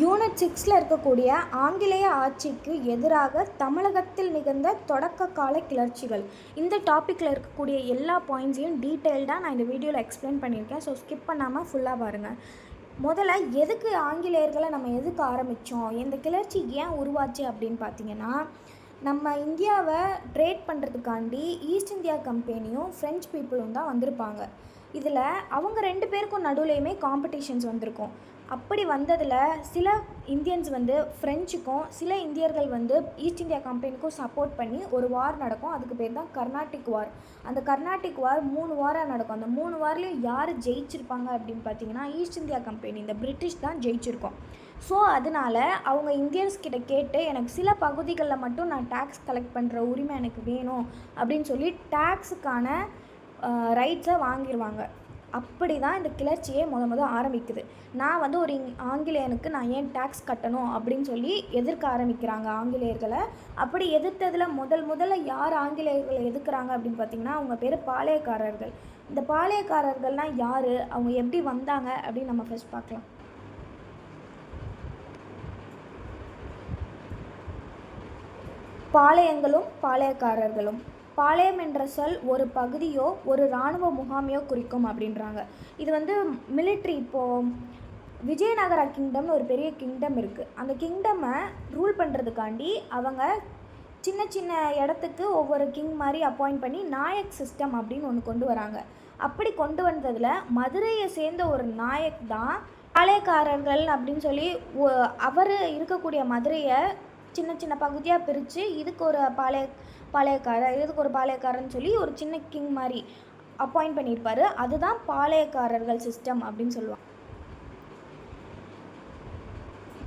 Unit சிக்ஸில் இருக்கக்கூடிய ஆங்கிலேய ஆட்சிக்கு எதிராக தமிழகத்தில் நிகழ்ந்த தொடக்க கால கிளர்ச்சிகள். இந்த டாப்பிக்கில் இருக்கக்கூடிய எல்லா பாயிண்ட்ஸையும் டீட்டெயில்டாக நான் இந்த வீடியோவில் எக்ஸ்பிளைன் பண்ணியிருக்கேன். ஸோ ஸ்கிப் பண்ணாமல் ஃபுல்லாக பாருங்கள் முதல்ல எதுக்கு ஆங்கிலேயர்களை நம்ம எதுக்கு ஆரம்பித்தோம் இந்த கிளர்ச்சி ஏன் உருவாச்சு அப்படின்னு பார்த்தீங்கன்னா நம்ம இந்தியாவை ட்ரேட் பண்ணுறதுக்காண்டி ஈஸ்ட் இந்தியா கம்பெனியும் ஃப்ரெஞ்ச் பீப்புளும் தான் வந்திருப்பாங்க. இதில் அவங்க ரெண்டு பேருக்கும் நடுவுலையுமே காம்படிஷன்ஸ் வந்திருக்கும். அப்படி வந்ததில் சில இந்தியன்ஸ் வந்து ஃப்ரெஞ்சுக்கும் சில இந்தியர்கள் வந்து ஈஸ்ட் இந்தியா கம்பெனிக்கும் சப்போர்ட் பண்ணி ஒரு வார் நடக்கும். அதுக்கு பேர் தான் கர்நாடிக் வார் அந்த கர்நாடிக் வார் மூணு வாராக நடக்கும். அந்த மூணு வார்லேயும் யார் ஜெயிச்சிருப்பாங்க அப்படின்னு பார்த்தீங்கன்னா ஈஸ்ட் இந்தியா கம்பெனி இந்த பிரிட்டிஷ் தான் ஜெயிச்சிருக்கோம். ஸோ அதனால் அவங்க இந்தியன்ஸ் கிட்ட கேட்டு எனக்கு சில பகுதிகளில் மட்டும் நான் டேக்ஸ் கலெக்ட் பண்ணுற உரிமை எனக்கு வேணும் அப்படின்னு சொல்லி டேக்ஸுக்கான ரைட்ஸை வாங்கிடுவாங்க அப்படி தான் இந்த கிளர்ச்சியே முத முத ஆரம்பிக்குது. நான் வந்து ஒரு இங் ஆங்கிலேயனுக்கு நான் ஏன் டேக்ஸ் கட்டணும் அப்படின்னு சொல்லி எதிர்க்க ஆரம்பிக்கிறாங்க ஆங்கிலேயர்களை. அப்படி எதிர்த்ததில் முதல் முதல்ல யார் ஆங்கிலேயர்களை எதிர்க்கிறாங்க அப்படின்னு பார்த்தீங்கன்னா அவங்க பேர் பாளையக்காரர்கள். இந்த பாளையக்காரர்கள்லாம் யார்? அவங்க எப்படி வந்தாங்க? அப்படின்னு நம்ம ஃபஸ்ட் பார்க்கலாம். பாளையங்களும் பாளையக்காரர்களும். பாளையம் என்ற சொல் ஒரு பகுதியோ ஒரு இராணுவ முகாமையோ குறிக்கும் அப்படின்றாங்க. இது வந்து மிலிட்ரி இப்போது விஜயநகர கிங்டம்னு ஒரு பெரிய கிங்டம் இருக்குது அந்த கிங்டமை ரூல் பண்ணுறதுக்காண்டி அவங்க சின்ன சின்ன இடத்துக்கு ஒவ்வொரு கிங் மாதிரி அப்பாயிண்ட் பண்ணி நாயக் சிஸ்டம் அப்படின்னு ஒன்று கொண்டு வராங்க. அப்படி கொண்டு வந்ததில் மதுரையை சேர்ந்த ஒரு நாயக் தான் பாளையக்காரர்கள் அப்படின்னு சொல்லி அவர் இருக்கக்கூடிய மதுரையை சின்ன சின்ன பகுதியாக பிரித்து இதுக்கு ஒரு பாளைய பாளையக்காரர் இதுக்கு ஒரு பாளையக்காரர்னு சொல்லி ஒரு சின்ன கிங் மாதிரி அப்பாயிண்ட் பண்ணியிருப்பார். அதுதான் பாளையக்காரர்கள் சிஸ்டம் அப்படின்னு சொல்லுவாங்க.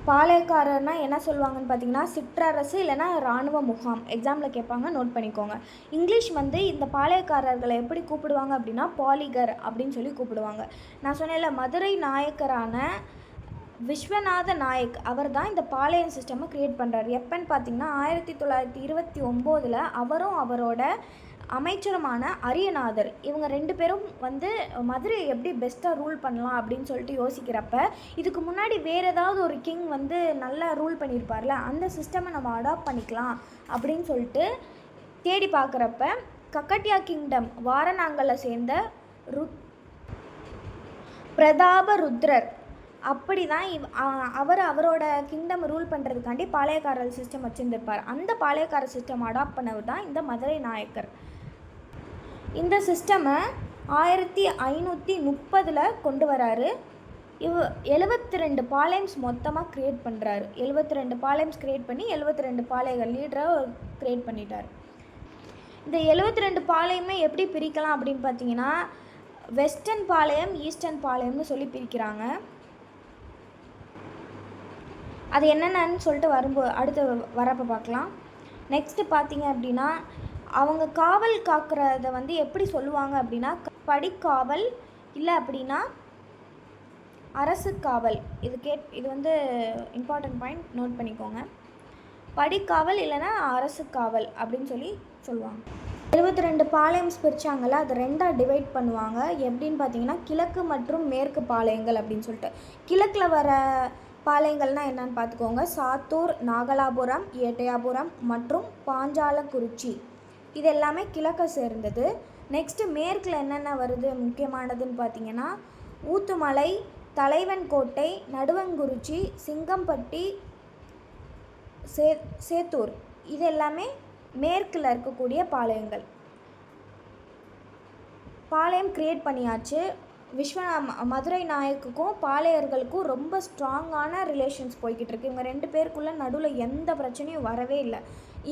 பாளையக்காரர்னா என்ன சொல்லுவாங்கன்னு பார்த்தீங்கன்னா சிற்றரசு இல்லைன்னா இராணுவ முகாம். எக்ஸாமில் கேட்பாங்க நோட் பண்ணிக்கோங்க. இங்கிலீஷ் வந்து இந்த பாளையக்காரர்களை எப்படி கூப்பிடுவாங்க அப்படின்னா பாலிகர் அப்படின்னு சொல்லி கூப்பிடுவாங்க. நான் சொன்னேன்ல மதுரை நாயக்கரான விஸ்வநாத நாயக் அவர் தான் இந்த பாளையம் சிஸ்டமை க்ரியேட் பண்ணுறாரு எப்போன்னு பார்த்தீங்கன்னா ஆயிரத்தி தொள்ளாயிரத்தி இருபத்தி ஒம்போதில் அவரும் அவரோட அமைச்சருமான அரியநாதர். இவங்க ரெண்டு பேரும் வந்து மதுரையை எப்படி பெஸ்ட்டாக ரூல் பண்ணலாம் அப்படின்னு சொல்லிட்டு யோசிக்கிறப்ப இதுக்கு முன்னாடி வேறு ஏதாவது ஒரு கிங் வந்து நல்லா ரூல் பண்ணியிருப்பார்ல அந்த சிஸ்டமை நம்ம அடாப்ட் பண்ணிக்கலாம் அப்படின்னு சொல்லிட்டு தேடி பார்க்குறப்ப கக்கட்டியா கிங்டம் வாரணாங்கலை சேர்ந்த ருத் பிரதாப ருத்ரர் அப்படி தான் இவ் அவர் அவரோட கிங்டம் ரூல் பண்ணுறதுக்காண்டி பாளையக்காரர் சிஸ்டம் வச்சுருந்துருப்பார். அந்த பாளையக்காரர் சிஸ்டம் அடாப்ட் பண்ணவர் தான் இந்த மதுரை நாயக்கர். இந்த சிஸ்டமை ஆயிரத்தி ஐநூற்றி முப்பதில் கொண்டு வராரு. இவ் எழுபத்தி ரெண்டு பாளையம்ஸ் மொத்தமாக க்ரியேட் பண்ணுறாரு எழுபத்தி ரெண்டு பாளையம்ஸ் க்ரியேட் பண்ணி எழுபத்தி ரெண்டு பாளையங்கள் லீடரை க்ரியேட் பண்ணிட்டார். இந்த எழுபத்தி ரெண்டு பாளையமே எப்படி பிரிக்கலாம் அப்படின்னு பார்த்தீங்கன்னா வெஸ்டர்ன் பாளையம் ஈஸ்டர்ன் பாளையம்னு சொல்லி பிரிக்கிறாங்க. அது என்னென்னு சொல்லிட்டு வரும்போது அடுத்து வரப்போ பார்க்கலாம். நெக்ஸ்ட்டு பார்த்தீங்க அப்படின்னா அவங்க காவல் காக்கிறத வந்து எப்படி சொல்லுவாங்க அப்படின்னா படிக்காவல் இல்லை அப்படின்னா அரசு காவல். இது கேட் இது வந்து இம்பார்ட்டன்ட் பாயிண்ட் நோட் பண்ணிக்கோங்க. படிக்காவல் இல்லைன்னா அரசு காவல் அப்படின்னு சொல்லி சொல்லுவாங்க. இருபத்தி ரெண்டு பாளையம்ஸ் பிரித்தாங்கல்ல அதை ரெண்டாக டிவைட் பண்ணுவாங்க. எப்படின்னு பார்த்தீங்கன்னா கிழக்கு மற்றும் மேற்கு பாளையங்கள் அப்படின்னு சொல்லிட்டு. கிழக்கில் வர பாளையங்கள்னால் என்னன்னு பார்த்துக்கோங்க. சாத்தூர் நாகலாபுரம் ஏட்டையாபுரம் மற்றும் பாஞ்சாலக்குறிச்சி இது எல்லாமே கிழக்க சேர்ந்தது. நெக்ஸ்ட்டு மேற்கில் என்னென்ன வருது? முக்கியமானதுன்னு பார்த்தீங்கன்னா ஊத்துமலை தலைவன் கோட்டை நடுவங்குறிச்சி சிங்கம்பட்டி சே சேத்தூர். இது எல்லாமே மேற்கில் இருக்கக்கூடிய பாளையங்கள். பாளையம் க்ரியேட் பண்ணியாச்சு. விஸ்வநா மதுரை நாயக்குக்கும் பாளையர்களுக்கும் ரொம்ப ஸ்ட்ராங்கான ரிலேஷன்ஸ் போய்கிட்டு இருக்கு. இவங்க ரெண்டு பேருக்குள்ளே நடுவில் எந்த பிரச்சனையும் வரவே இல்லை.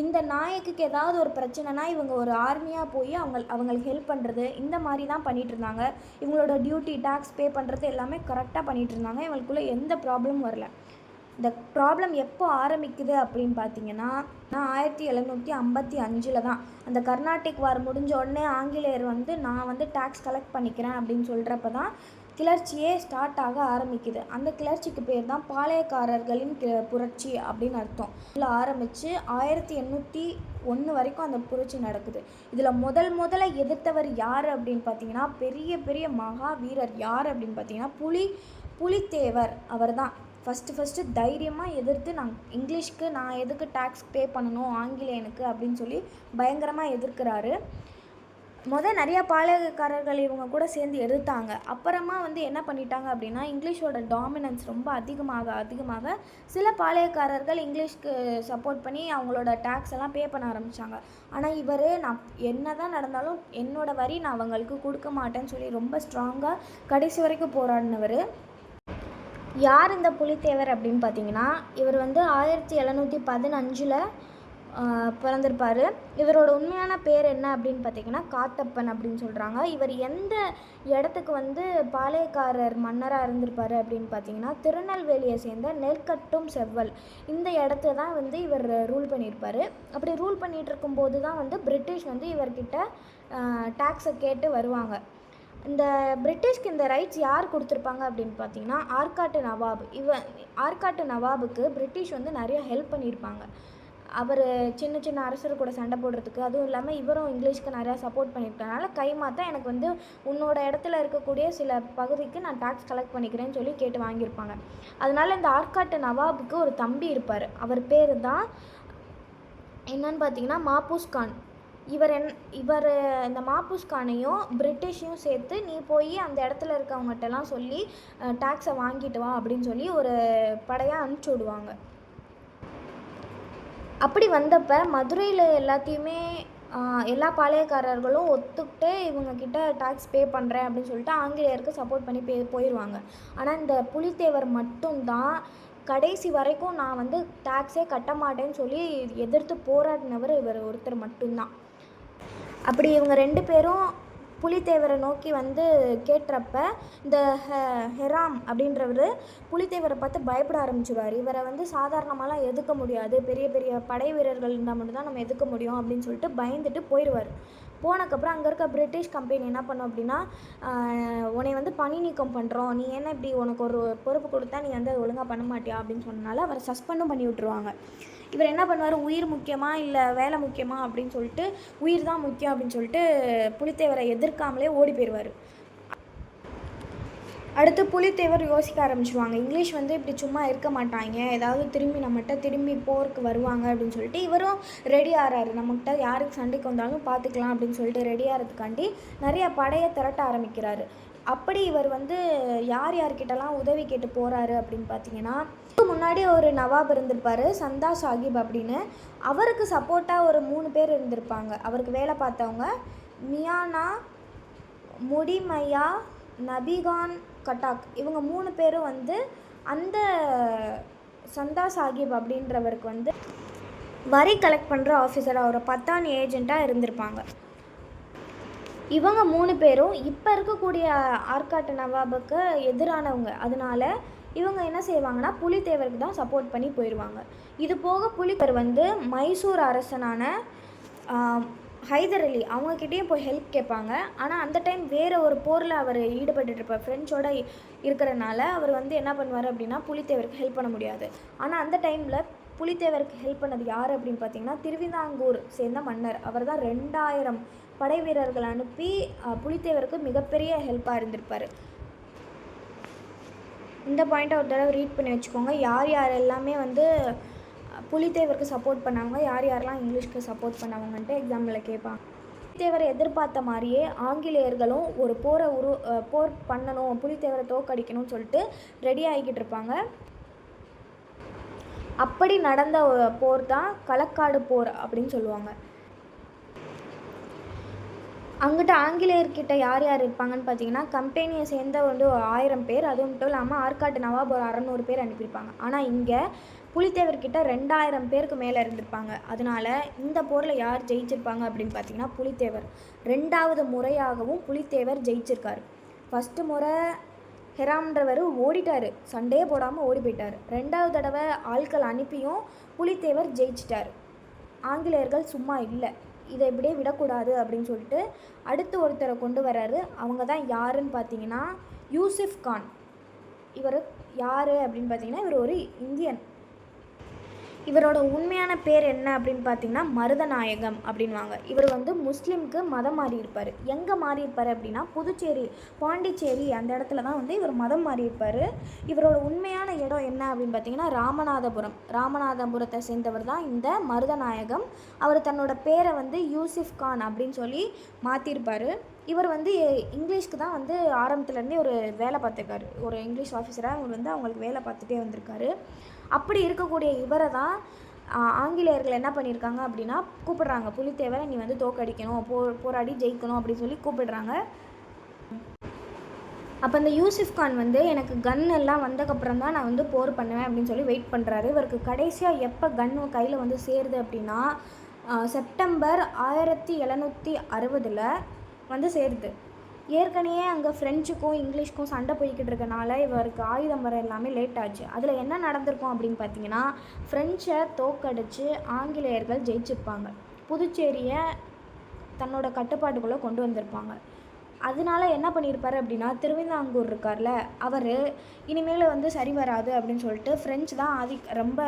இந்த நாயக்குக்கு ஏதாவது ஒரு பிரச்சனைனா இவங்க ஒரு ஆர்மியாக போய் அவங்க அவங்களுக்கு ஹெல்ப் பண்ணுறது இந்த மாதிரி தான் பண்ணிகிட்டு இருந்தாங்க. இவங்களோட டியூட்டி டேக்ஸ் பே பண்ணுறது எல்லாமே கரெக்டாக பண்ணிகிட்டு இருந்தாங்க. இவங்களுக்குள்ளே எந்த ப்ராப்ளமும் வரல. இந்த ப்ராப்ளம் எப்போ ஆரம்பிக்குது அப்படின்னு பார்த்தீங்கன்னா நான் ஆயிரத்தி எழுநூற்றி ஐம்பத்தி அஞ்சில் தான். அந்த கர்நாடிக் வார் முடிஞ்ச உடனே ஆங்கிலேயர் வந்து நான் வந்து டேக்ஸ் கலெக்ட் பண்ணிக்கிறேன் அப்படின்னு சொல்கிறப்ப தான் கிளர்ச்சியே ஸ்டார்ட் ஆக ஆரம்பிக்குது. அந்த கிளர்ச்சிக்கு பேர் தான் பாளையக்காரர்களின் கி புரட்சி அப்படின்னு அர்த்தம். இதில் ஆரம்பித்து ஆயிரத்தி எண்ணூற்றி ஒன்று வரைக்கும் அந்த புரட்சி நடக்குது. இதில் முதல் முதல்ல எதிர்த்தவர் யார் அப்படின்னு பார்த்தீங்கன்னா பெரிய பெரிய மகா வீரர் யார் அப்படின்னு பார்த்தீங்கன்னா புலி புலித்தேவர் அவர் தான் ஃபஸ்ட்டு ஃபஸ்ட்டு தைரியமாக எதிர்த்து நான் இங்கிலீஷ்க்கு நான் எதுக்கு டேக்ஸ் பே பண்ணணும் ஆங்கிலேயனுக்கு அப்படின்னு சொல்லி பயங்கரமாக எதிர்க்கிறாரு. முதல் நிறையா பாளையக்காரர்கள் இவங்க கூட சேர்ந்து எதிர்த்தாங்க. அப்புறமா வந்து என்ன பண்ணிட்டாங்க அப்படின்னா இங்கிலீஷோட டாமினன்ஸ் ரொம்ப அதிகமாக அதிகமாக சில பாளையக்காரர்கள் இங்கிலீஷ்க்கு சப்போர்ட் பண்ணி அவங்களோட டேக்ஸ் எல்லாம் பே பண்ண ஆரம்பித்தாங்க ஆனால் இவர் நான் என்ன தான் நடந்தாலும் என்னோட வரி நான் அவங்களுக்கு கொடுக்க மாட்டேன்னு சொல்லி ரொம்ப ஸ்ட்ராங்காக கடைசி வரைக்கும் போராடினவர். யார் இந்த புலித்தேவர் அப்படின்னு பார்த்தீங்கன்னா இவர் வந்து ஆயிரத்தி எழுநூற்றி பதினஞ்சில் பிறந்திருப்பார். இவரோட உண்மையான பேர் என்ன அப்படின்னு பார்த்தீங்கன்னா காத்தப்பன் அப்படின்னு சொல்கிறாங்க இவர் எந்த இடத்துக்கு வந்து பாளையக்காரர் மன்னராக இருந்திருப்பார் அப்படின்னு பார்த்தீங்கன்னா திருநெல்வேலியை சேர்ந்த நெற்கட்டும் செவ்வல். இந்த இடத்த தான் வந்து இவர் ரூல் பண்ணியிருப்பார். அப்படி ரூல் பண்ணிகிட்டு இருக்கும்போது தான் வந்து பிரிட்டிஷ் வந்து இவர்கிட்ட டேக்ஸை கேட்டு வருவாங்க. இந்த பிரிட்டிஷ்க்கு இந்த ரைட்ஸ் யார் கொடுத்துருப்பாங்க அப்படின்னு பார்த்தீங்கன்னா ஆர்காட்டு நவாப். இவ ஆர்காட்டு நவாபுக்கு பிரிட்டிஷ் வந்து நிறைய ஹெல்ப் பண்ணியிருப்பாங்க. அவர் சின்ன சின்ன அரசர் கூட சண்டை போடுறதுக்கு அதுவும் இல்லாமல் இவரும் இங்கிலீஷ்க்கு நிறையா சப்போர்ட் பண்ணியிருக்கனால கை மாற்ற எனக்கு வந்து உன்னோட இடத்துல இருக்கக்கூடிய சில பகுதிக்கு நான் டேக்ஸ் கலெக்ட் பண்ணிக்கிறேன்னு சொல்லி கேட்டு வாங்கியிருப்பாங்க. அதனால இந்த ஆர்காட்டு நவாபுக்கு ஒரு தம்பி இருப்பார். அவர் பேர் தான் என்னன்னு பார்த்தீங்கன்னா மாபூஸ் கான். இவர் என் இவர் இந்த மாப்பூஸ்கானையும் பிரிட்டிஷையும் சேர்த்து நீ போய் அந்த இடத்துல இருக்கவங்ககிட்டலாம் சொல்லி டேக்ஸை வாங்கிட்டு வா அப்படின்னு சொல்லி ஒரு படையாக அனுப்பிச்சி விடுவாங்க. அப்படி வந்தப்போ மதுரையில் எல்லாத்தையுமே எல்லா பாளையக்காரர்களும் ஒத்துக்கிட்டு இவங்கக்கிட்ட டேக்ஸ் பே பண்ணுறேன் அப்படின்னு சொல்லிட்டு ஆங்கிலேயருக்கு சப்போர்ட் பண்ணி பே போயிடுவாங்க ஆனால் இந்த புலித்தேவர் மட்டும்தான் கடைசி வரைக்கும் நான் வந்து டேக்ஸே கட்ட மாட்டேன்னு சொல்லி எதிர்த்து போராடினவர் இவர் ஒருத்தர் மட்டும்தான். அப்படி இவங்க ரெண்டு பேரும் புலித்தேவரை நோக்கி வந்து கேட்டுறப்ப இந்த ஹெ ஹெராம் அப்படின்றவர் புலித்தேவரை பார்த்து பயப்பட ஆரம்பிச்சிடுவார் இவரை வந்து சாதாரணமாலாம் எதுக்க முடியாது. பெரிய பெரிய படை வீரர்கள் இருந்தால் மட்டும்தான் நம்ம எதுக்க முடியும் அப்படின்னு சொல்லிட்டு பயந்துட்டு போயிடுவார் போனதுக்கப்புறம் அங்கே இருக்க பிரிட்டிஷ் கம்பெனி என்ன பண்ணும் அப்படின்னா உன்னை வந்து பணி நீக்கம் பண்ணுறோம் நீ என்ன இப்படி உனக்கு ஒரு பொறுப்பு கொடுத்தா நீ வந்து அதை ஒழுங்காக பண்ண மாட்டியா அப்படின்னு சொன்னனால அவரை சஸ்பெண்டும் பண்ணி விட்ருவாங்க இவர் என்ன பண்ணுவார்? உயிர் முக்கியமா இல்லை வேலை முக்கியமா அப்படின்னு சொல்லிட்டு உயிர் தான் முக்கியம் அப்படின்னு சொல்லிட்டு புலித்தேவரை எதிர்க்காமலே ஓடி போயிடுவார் அடுத்து புலித்தேவர் யோசிக்க ஆரம்பிச்சிருவாங்க. இங்கிலீஷ் வந்து இப்படி சும்மா இருக்க மாட்டாங்க. ஏதாவது திரும்பி நம்மகிட்ட திரும்பி போருக்கு வருவாங்க அப்படின்னு சொல்லிட்டு இவரும் ரெடி ஆகிறாரு நம்மகிட்ட யாருக்கு சண்டைக்கு வந்தாலும் பார்த்துக்கலாம் அப்படின்னு சொல்லிட்டு ரெடி ஆகிறதுக்காண்டி நிறைய படையை திரட்ட ஆரம்பிக்கிறாரு. அப்படி இவர் வந்து யார் யார்கிட்டலாம் உதவி கேட்டு போகிறாரு அப்படின்னு பார்த்தீங்கன்னா முன்னாடி ஒரு நவாப் இருந்திருப்பார் சந்தா சாஹிப் அப்படின்னு. அவருக்கு சப்போர்ட்டாக ஒரு மூணு பேர் இருந்திருப்பாங்க. அவருக்கு வேலை பார்த்தவங்க மியானா முடிமையா நபிகான் கட்டாக். இவங்க மூணு பேரும் வந்து அந்த சந்தா சாஹிப் அப்படின்றவருக்கு வந்து வரி கலெக்ட் பண்ணுற ஆஃபீஸராக ஒரு பத்தான் ஏஜெண்ட்டாக இருந்திருப்பாங்க. இவங்க மூணு பேரும் இப்போ இருக்கக்கூடிய ஆற்காட்டு நவாபுக்கு எதிரானவங்க. அதனால இவங்க என்ன செய்வாங்கன்னா புலித்தேவருக்கு தான் சப்போர்ட் பண்ணி போயிடுவாங்க இது போக புலித்தேவர் வந்து மைசூர் அரசனான ஹைதர் அலி அவங்கக்கிட்டேயும் போய் ஹெல்ப் கேட்பாங்க. ஆனால் அந்த டைம் வேறு ஒரு போரில் அவர் ஈடுபட்டுருப்பார் ஃப்ரெண்ட்ஸோட இருக்கிறனால அவர் வந்து என்ன பண்ணுவார் அப்படின்னா புலித்தேவருக்கு ஹெல்ப் பண்ண முடியாது. ஆனால் அந்த டைமில் புலித்தேவருக்கு ஹெல்ப் பண்ணது யார் அப்படின்னு பார்த்தீங்கன்னா திருவிதாங்கூர் சேர்ந்த மன்னர். அவர் தான் ரெண்டாயிரம் படை வீரர்கள் அனுப்பி புலித்தேவருக்கு மிகப்பெரிய ஹெல்ப்பாக இருந்திருப்பார். இந்த பாயிண்ட்டை ஒரு தடவை ரீட் பண்ணி வச்சுக்கோங்க. யார் யார் எல்லாமே வந்து புலித்தேவருக்கு சப்போர்ட் பண்ணாங்க யார் யாரெல்லாம் இங்கிலீஷ்க்கு சப்போர்ட் பண்ணாங்கன்ட்டு எக்ஸாமில் கேட்பாங்க. புலித்தேவரை எதிர்பார்த்த மாதிரியே ஆங்கிலேயர்களும் ஒரு போரை உரு போர் பண்ணணும் புலித்தேவரை தோக்கடிக்கணும்னு சொல்லிட்டு ரெடி ஆகிக்கிட்டு இருப்பாங்க. அப்படி நடந்த போர் தான் களக்காடு போர் அப்படின்னு சொல்லுவாங்க. அங்கிட்ட ஆங்கிலேயர்கிட்ட யார் யார் இருப்பாங்கன்னு பார்த்தீங்கன்னா கம்பெனியை சேர்ந்த வந்து ஆயிரம் பேர் அது மட்டும் இல்லாமல் ஆற்காட்டு நவாப் ஒரு அறநூறு பேர் அனுப்பியிருப்பாங்க. ஆனால் இங்கே புலித்தேவர்கிட்ட ரெண்டாயிரம் பேருக்கு மேலே இருந்திருப்பாங்க. அதனால் இந்த போரில் யார் ஜெயிச்சிருப்பாங்க அப்படின்னு பார்த்தீங்கன்னா புலித்தேவர். ரெண்டாவது முறையாகவும் புலித்தேவர் ஜெயிச்சிருக்காரு. ஃபஸ்ட்டு முறை ஹெராம்ன்றவர் ஓடிட்டார். சண்டையே போடாமல் ஓடி போயிட்டார். ரெண்டாவது தடவை ஆட்கள் அனுப்பியும் புலித்தேவர் ஜெயிச்சிட்டார். ஆங்கிலேயர்கள் சும்மா இல்லை இதை இப்படியே விடக்கூடாது அப்படின்னு சொல்லிட்டு அடுத்து ஒருத்தரை கொண்டு வர்றாரு. அவங்க தான் யாருன்னு பார்த்தீங்கன்னா யூசிஃப் கான். இவர் யார் அப்படின்னு பார்த்தீங்கன்னா இவர் ஒரு இந்தியன். இவரோட உண்மையான பேர் என்ன அப்படின்னு பார்த்தீங்கன்னா மருதநாயகம் அப்படின்வாங்க இவர் வந்து முஸ்லீம்க்கு மதம் மாறி இருப்பார் எங்கே மாறி இருப்பார் அப்படின்னா புதுச்சேரி பாண்டிச்சேரி அந்த இடத்துல தான் வந்து இவர் மதம் மாறி இருப்பார் இவரோட உண்மையான இடம் என்ன அப்படின்னு பார்த்தீங்கன்னா ராமநாதபுரம். ராமநாதபுரத்தை சேர்ந்தவர் தான் இந்த மருதநாயகம். அவர் தன்னோட பேரை வந்து யூசிஃப் கான் அப்படின்னு சொல்லி மாற்றிருப்பார் இவர் வந்து இங்கிலீஷ்க்கு தான் வந்து ஆரம்பத்துலேருந்தே ஒரு வேலை பார்த்துருக்காரு. ஒரு இங்கிலீஷ் ஆஃபீஸராக அவர் வந்து அவங்களுக்கு வேலை பார்த்துட்டே வந்திருக்காரு. அப்படி இருக்கக்கூடிய இவரை தான் ஆங்கிலேயர்கள் என்ன பண்ணியிருக்காங்க அப்படின்னா கூப்பிடுறாங்க. புலித்தேவரை நீ வந்து தோக்கடிக்கணும் போ போராடி ஜெயிக்கணும். அப்படின்னு சொல்லி கூப்பிடுறாங்க. அப்போ இந்த யூசிஃப் கான் வந்து எனக்கு கன் எல்லாம் வந்தக்கப்புறம் தான் நான் வந்து போர் பண்ணுவேன் அப்படின்னு சொல்லி வெயிட் பண்ணுறாரு இவருக்கு கடைசியாக எப்போ கன் கையில் வந்து சேருது அப்படின்னா செப்டம்பர் ஆயிரத்தி எழுநூற்றி அறுபதில் வந்து சேருது. ஏற்கனவே அங்கே ஃப்ரெஞ்சுக்கும் இங்கிலீஷ்க்கும் சண்டை போய்கிட்டு இருக்கனால இவருக்கு ஆயுதம் வர எல்லாமே லேட் ஆச்சு. அதில் என்ன நடந்திருக்கும் அப்படின்னு பார்த்தீங்கன்னா ஃப்ரெஞ்சை தோக்கடிச்சு ஆங்கிலேயர்கள் ஜெயிச்சிருப்பாங்க. புதுச்சேரியை தன்னோட கட்டுப்பாட்டுக்குள்ளே கொண்டு வந்திருப்பாங்க. அதனால என்ன பண்ணியிருப்பார் அப்படின்னா திருவிதாங்கூர் இருக்கார்ல அவர் இனிமேல் வந்து சரி வராது அப்படின்னு சொல்லிட்டு ஃப்ரெஞ்சு தான் ஆதி ரொம்ப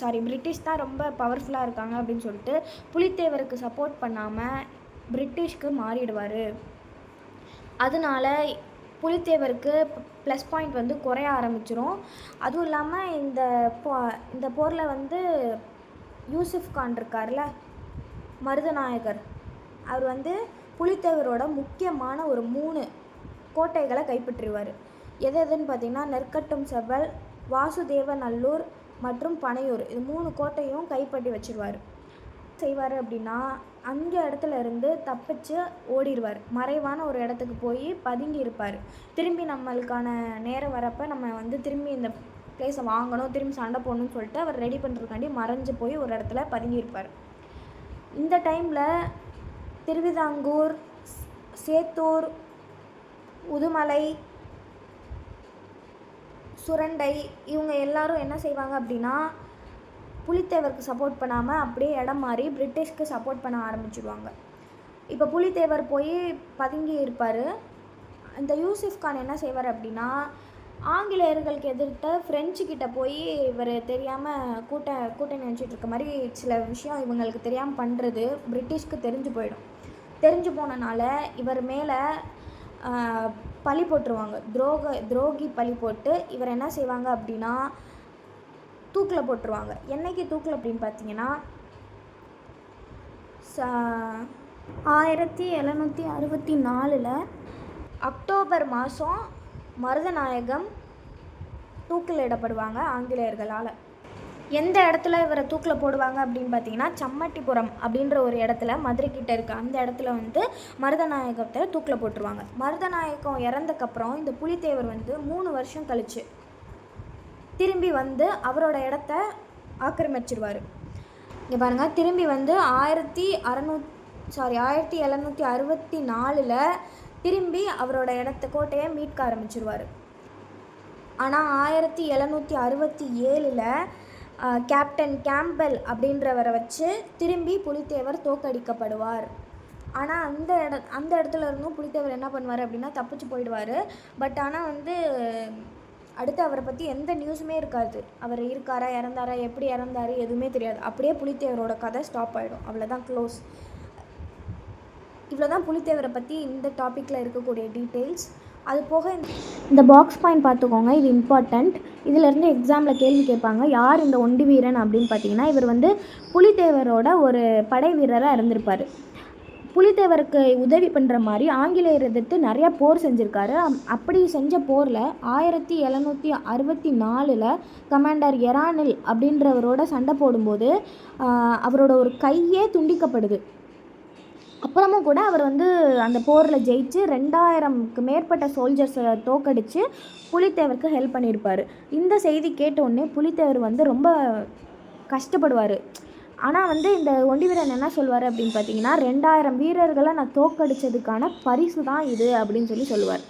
சாரி பிரிட்டிஷ் தான் ரொம்ப பவர்ஃபுல்லாக இருக்காங்க அப்படின்னு சொல்லிட்டு புலித்தேவருக்கு சப்போர்ட் பண்ணாமல் பிரிட்டிஷ்க்கு மாறிடுவார். அதனால புலித்தேவருக்கு ப்ளஸ் பாயிண்ட் வந்து குறைய ஆரம்பிச்சிரும். அதுவும் இல்லாமல் இந்த போ இந்த போரில் வந்து யூசுஃப் கான் இருக்கார்ல மருதநாயகர் அவர் வந்து புலித்தேவரோட முக்கியமான ஒரு மூணு கோட்டைகளை கைப்பற்றிடுவார் எது எதுன்னு பார்த்தீங்கன்னா நெற்கட்டும் செவ்வல் வாசுதேவநல்லூர் மற்றும் பனையூர். இது மூணு கோட்டையும் கைப்பற்றி வச்சிருவார். செய்வார் அப்படின்னா அந்த இடத்துல இருந்து தப்பிச்சு ஓடிடுவார் மறைவான ஒரு இடத்துக்கு போய் பதுங்கி இருப்பார். திரும்பி நம்மளுக்கான நேரம் வரப்போ நம்ம வந்து திரும்பி இந்த பிளேஸை வாங்கணும் திரும்பி சண்டை போடணும்னு சொல்லிட்டு அவர் ரெடி பண்ணுறதுக்காண்டி மறைஞ்சு போய் ஒரு இடத்துல பதுங்கியிருப்பார் இந்த டைமில் திருவிதாங்கூர் சேத்தூர் உதுமலை சுரண்டை இவங்க எல்லாரும் என்ன செய்வாங்க அப்படின்னா புலித்தேவருக்கு சப்போர்ட் பண்ணாமல் அப்படியே இடம் மாறி பிரிட்டிஷ்க்கு சப்போர்ட் பண்ண ஆரம்பிச்சிடுவாங்க. இப்போ புலித்தேவர் போய் பதுங்கி இருப்பார். இந்த யூசுஃப் கான் என்ன செய்வார் அப்படின்னா ஆங்கிலேயர்களுக்கு எதிர்த்த ஃப்ரெஞ்சு கிட்ட போய் இவர் தெரியாமல் கூட்ட கூட்டணி நினச்சிட்ருக்க மாதிரி சில விஷயம் இவங்களுக்கு தெரியாமல் பண்ணுறது பிரிட்டிஷ்க்கு தெரிஞ்சு போயிடும். தெரிஞ்சு போனனால இவர் மேலே பழி போட்டுருவாங்க. துரோக துரோகி பழி போட்டு இவர் என்ன செய்வாங்க அப்படின்னா தூக்கில் போட்டுருவாங்க. என்னைக்கு தூக்கில் அப்படின்னு பார்த்தீங்கன்னா ஆயிரத்தி எழுநூற்றி அறுபத்தி நாலில் அக்டோபர் மாதம் மருதநாயகம் தூக்கிலிடப்படுவாங்க ஆங்கிலேயர்களால். எந்த இடத்துல இவரை தூக்கில் போடுவாங்க அப்படின்னு பார்த்தீங்கன்னா சம்மட்டிபுரம் அப்படின்ற ஒரு இடத்துல மதுரை கிட்ட இருக்க அந்த இடத்துல வந்து மருதநாயகத்தை தூக்கில் போட்டுருவாங்க. மருதநாயகம் இறந்தக்கப்புறம் இந்த புலித்தேவர் வந்து மூணு வருஷம் கழிச்சு திரும்பி வந்து அவரோட இடத்த ஆக்கிரமிச்சிருவார். இங்கே பாருங்கள் திரும்பி வந்து ஆயிரத்தி அறநூ சாரி ஆயிரத்தி எழுநூற்றி அறுபத்தி நாலில் திரும்பி அவரோட இடத்த கோட்டையை மீட்க ஆரம்பிச்சிருவார். ஆனால் ஆயிரத்தி எழுநூற்றி அறுபத்தி ஏழில் கேப்டன் கேம்பல் அப்படின்றவரை வச்சு திரும்பி புலித்தேவர் தோக்கடிக்கப்படுவார் ஆனால் அந்த இட அந்த இடத்துல இருந்தும் புலித்தேவர் என்ன பண்ணுவார் அப்படின்னா தப்பிச்சு போயிடுவார். பட் ஆனால் வந்து அடுத்து அவரை பற்றி எந்த நியூஸுமே இருக்காது. அவர் இருக்காரா இறந்தாரா எப்படி இறந்தாரு எதுவுமே தெரியாது. அப்படியே புலித்தேவரோட கதை ஸ்டாப் ஆகிடும் அவ்வளோதான் க்ளோஸ் இவ்வளோ தான் புலித்தேவரை பற்றி இந்த டாப்பிக்கில் இருக்கக்கூடிய டீட்டெயில்ஸ் அது போக இந்த- இந்த பாக்ஸ் பாயிண்ட் பார்த்துக்கோங்க. இது இம்பார்ட்டண்ட் இதிலேருந்து எக்ஸாமில் கேள்வி கேட்பாங்க. யார் இந்த ஒண்டி வீரன் அப்படின்னு பார்த்தீங்கன்னா இவர் வந்து புலித்தேவரோட ஒரு படை வீரராக இருந்திருப்பார். புலித்தேவருக்கு உதவி பண்ணுற மாதிரி ஆங்கிலேயர் எதிர்த்து நிறையா போர் செஞ்சுருக்காரு. அப்படி செஞ்ச போரில் ஆயிரத்தி எழுநூற்றி அறுபத்தி நாலில் கமாண்டர் எரானில் அப்படின்றவரோட சண்டை போடும்போது அவரோட ஒரு கையே துண்டிக்கப்படுது. அப்புறமும் கூட அவர் வந்து அந்த போரில் ஜெயிச்சு ரெண்டாயிரம்க்கு மேற்பட்ட சோல்ஜர்ஸை தோக்கடித்து புலித்தேவருக்கு ஹெல்ப் பண்ணியிருப்பார் இந்த செய்தி கேட்டவுடனே புலித்தேவர் வந்து ரொம்ப கஷ்டப்படுவார். ஆனால் வந்து இந்த ஒண்டி வீரன் என்ன சொல்வார் அப்படின்னு பார்த்தீங்கன்னா ரெண்டாயிரம் வீரர்களை நான் தோக்கடிச்சதுக்கான பரிசு தான் இது அப்படின்னு சொல்லி சொல்லுவார்.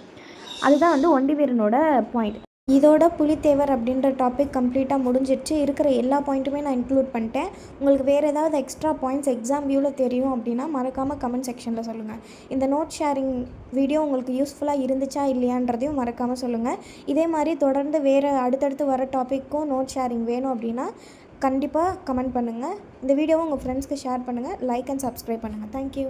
அதுதான் வந்து ஒண்டி வீரனோட பாயிண்ட் இதோட புலித்தேவர் அப்படின்ற டாபிக் கம்ப்ளீட்டாக முடிஞ்சிடுச்சு. இருக்கிற எல்லா பாயிண்ட்டுமே நான் இன்க்ளூட் பண்ணிட்டேன். உங்களுக்கு வேறு ஏதாவது எக்ஸ்ட்ரா பாயிண்ட்ஸ் எக்ஸாம் வியூவில் தெரியும் அப்படின்னா மறக்காமல் கமெண்ட் செக்ஷனில் சொல்லுங்கள் இந்த நோட் ஷேரிங் வீடியோ உங்களுக்கு யூஸ்ஃபுல்லாக இருந்துச்சா இல்லையான்றதையும் மறக்காமல் சொல்லுங்கள் இதே மாதிரி தொடர்ந்து வேறு அடுத்தடுத்து வர டாப்பிக்கும் நோட் ஷேரிங் வேணும் அப்படின்னா கண்டிப்பாக கமெண்ட் பண்ணுங்கள் இந்த வீடியோவை உங்கள் ஃப்ரெண்ட்ஸ்க்கு ஷேர் பண்ணுங்கள் லைக் அண்ட் சப்ஸ்கிரைப் பண்ணுங்கள் தேங்க்யூ